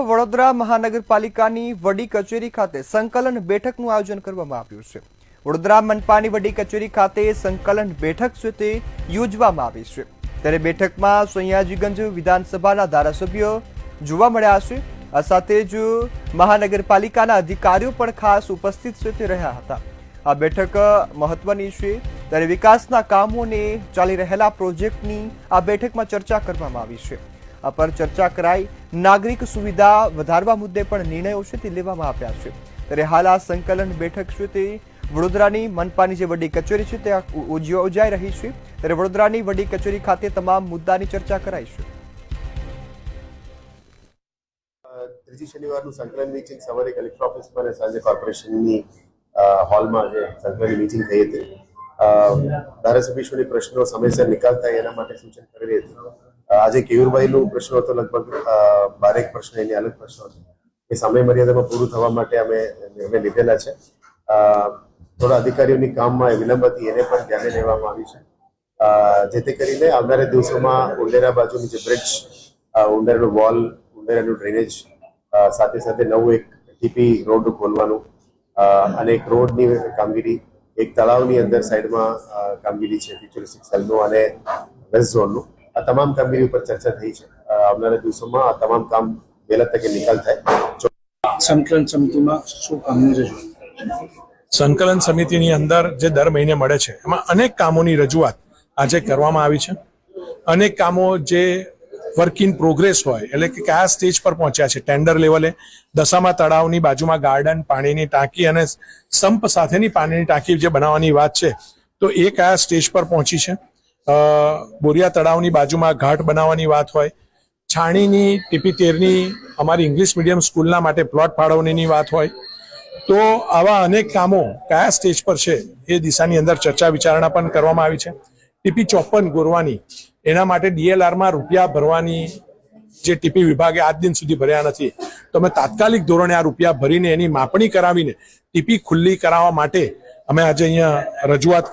વડોદરા મહાનગરપાલિકાની વડી કચેરી ખાતે સંકલન બેઠકનું આયોજન કરવામાં આવ્યું છે. વડોદરા મનપાની વડી કચેરી ખાતે સંકલન બેઠક છે તે યોજવામાં આવી છે. ત્યારે બેઠકમાં સયાજીગંજ વિધાનસભાના ધારાસભ્યો જોવા મળ્યા છે. આ સાથે જ મહાનગરપાલિકાના અધિકારીઓ પણ ખાસ ઉપસ્થિત છે તે રહ્યા હતા. આ બેઠક મહત્વની છે. ત્યારે વિકાસના કામોને ચાલી રહેલા પ્રોજેક્ટની આ બેઠકમાં ચર્ચા કરવામાં આવી છે. પર ચર્ચા કરાઈ. નાગરિક સુવિધા વધારવા મુદ્દે પણ નિર્ણયો છે તે લેવામાં આવ્યા છે. ત્યારે હાલ આ સંકલન બેઠક છે તે વડોદરાની મનપાની જે વડી કચેરી છે તે યોજાઈ રહી છે. ત્યારે વડોદરાની વડી કચેરી ખાતે તમામ મુદ્દાની ચર્ચા કરાઈ છે. ત્રીજી શનિવારનું સંકલન મીટિંગ સવારે કલેક્ટર ઓફિસમાં અને સાંજે કોર્પોરેશનની હોલમાં જે સંકલન મીટિંગ થઈ હતી. અ, પ્રશ્નો સમયસર નિકાલ થાય એના માટે સૂચન કરેલી હતી. આજે કેયુરભાઈનું પ્રશ્ન હતો લગભગ બારેક પ્રશ્ન, એની અલગ પ્રશ્નો હતો એ સમય મર્યાદામાં પૂરું થવા માટે અમે નિર્ણય લીધેલા છે. થોડા અધિકારીઓની કામમાં વિલંબ હતી, એને પણ ધ્યાને લેવામાં આવી છે. જેથી કરીને આવનારા દિવસોમાં ઉંડેરા બાજુની જે બ્રિજ ઉંડેરાનું વોલ ઉંડેરાનું ડ્રેનેજ સાથે સાથે નવું એક ટીપી રોડ ખોલવાનું અને એક રોડની કામગીરી, એક તળાવની અંદર સાઈડમાં કામગીરી છે ફ્યુચરિસ્ટિક સેલનું અને વેસ્ટ ઝોનનું આ તમામ કામગીરી ઉપર ચર્ચા થઈ છે. આવનારા દિવસોમાં આ તમામ કામ વહેલા તકે નિકાલ થાય. સંકલન સમિતિમાં શું કામ સંકલન સમિતિની અંદર જે દર મહિને મળે છે એમાં અનેક કામોની રજૂઆત આજે કરવામાં આવી છે. અનેક કામો જે વર્ક ઇન પ્રોગ્રેસ હોય એટલે કે કયા સ્ટેજ પર પહોંચ્યા છે ટેન્ડર લેવલે દશામાં તળાવની બાજુમાં ગાર્ડન પાણીની ટાંકી અને સંપ સાથેની પાણીની ટાંકી જે બનાવવાની વાત છે તો એ કયા સ્ટેજ પર પહોંચી છે? બોરિયા તળાવની બાજુમાં ઘાટ બનાવવાની વાત હોય, છાણીની, ટીપી તેરની, અમારી ઇંગ્લિશ મીડિયમ સ્કૂલના માટે પ્લોટ ફાળવણીની વાત હોય, તો આવા અનેક કામો કયા સ્ટેજ પર છે એ દિશાની અંદર ચર્ચા વિચારણા પણ કરવામાં આવી છે. ટીપી ચોપન ગોરવાની, એના માટે ડીએલઆરમાં રૂપિયા ભરવાની જે ટીપી વિભાગે આજ દિન સુધી ભર્યા નથી. તો અમે તાત્કાલિક ધોરણે આ રૂપિયા ભરીને એની માપણી કરાવીને ટીપી ખુલ્લી કરાવવા માટે અમે આજે અહીંયા રજૂઆત